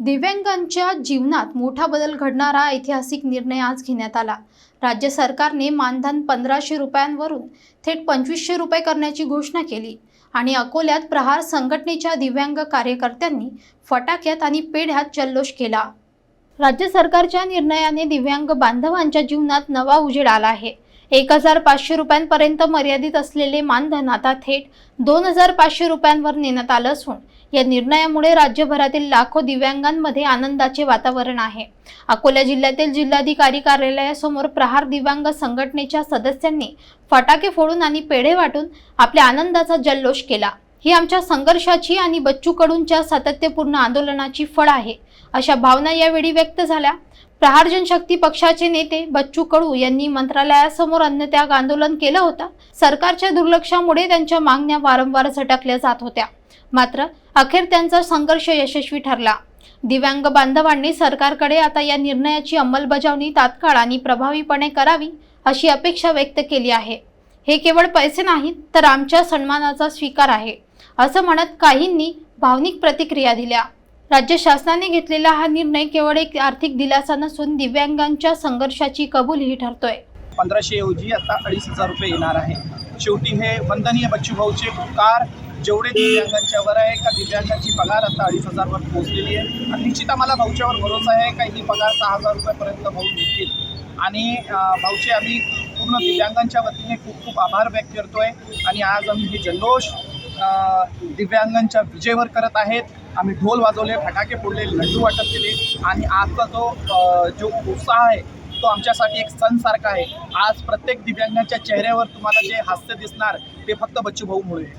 दिव्यांगांच्या जीवनात मोठा बदल घडणारा ऐतिहासिक निर्णय आज घेण्यात आला. राज्य सरकारने मानधन पंधराशे रुपयांवरून थेट पंचवीसशे रुपये करण्याची घोषणा केली आणि अकोल्यात प्रहार संघटनेच्या दिव्यांग कार्यकर्त्यांनी फटाक्यात आणि पेढ्यात जल्लोष केला. राज्य सरकारच्या निर्णयाने दिव्यांग बांधवांच्या जीवनात नवा उजेड आला आहे. एक हजार पाचशे रुपयांपर्यंत मर्यादित असलेले मानधन आता थेट दोन हजार पाचशे रुपयांवर नेण्यात आलं असून या निर्णयामुळे राज्यभरातील लाखो दिव्यांगांमध्ये आनंदाचे वातावरण आहे. अकोला जिल्ह्यातील जिल्हाधिकारी कार्यालयासमोर प्रहार दिव्यांग संघटनेच्या सदस्यांनी फटाके फोडून आणि पेढे वाटून आपल्या आनंदाचा जल्लोष केला. ही आमच्या संघर्षाची आणि बच्चू कडूंच्या सातत्यपूर्ण आंदोलनाची फळ आहे. अशा भावना यावेळी व्यक्त झाल्या. प्रहार जनशक्ती पक्षाचे नेते बच्चू कडू यांनी मंत्रालयासमोर अन्नत्याग आंदोलन केलं होतं. सरकारच्या दुर्लक्षामुळे त्यांच्या मागण्या वारंवार झटकल्या जात होत्या. मात्र अखेर त्यांचा संघर्ष यशस्वी ठरला. दिव्यांग बांधवांनी सरकारकडे आता या निर्णयाची अंमलबजावणी तात्काळ आणि प्रभावीपणे करावी अशी अपेक्षा व्यक्त केली आहे. हे केवळ पैसे नाहीत तर आमच्या सन्मानाचा स्वीकार आहे. असं म्हणत काहींनी भावनिक प्रतिक्रिया दिल्या. राज्य शासनाने घेतलेला हा निर्णय केवळ एक आर्थिक दिलासा नसून दिव्यांगांच्या संघर्षाची कबूलही ठरतोय. पंधराशे ऐवजी आता अडीच हजार रुपये येणार आहे. शेवटी हे वंदनीय बच्चू भाऊचे उपकार जेवढे दिव्यांगांच्यावर आहे का दिव्यांगांची पगार आता अडीच हजारवर पोहोचलेली आहे. आणि निश्चित आम्हाला भाऊच्यावर भरोसा आहे का ही पगार सहा हजार रुपयापर्यंत भाऊ देतील. आणि भाऊचे आम्ही पूर्ण दिव्यांगांच्या वतीने खूप खूप आभार व्यक्त करतोय. आणि आज आम्ही हे जल्लोष दिव्यांगांच्या विजेवर करत आहेत. आम्ही ढोल वाजवले फटाके फोडले लड्डू वाटप केले आणि आजचा जो जो उत्साह आहे तो आमच्यासाठी एक सणसारखा आहे. आज प्रत्येक दिव्यांगाच्या चेहऱ्यावर तुम्हाला जे हास्य दिसणार ते फक्त बच्चूभाऊ मुळे.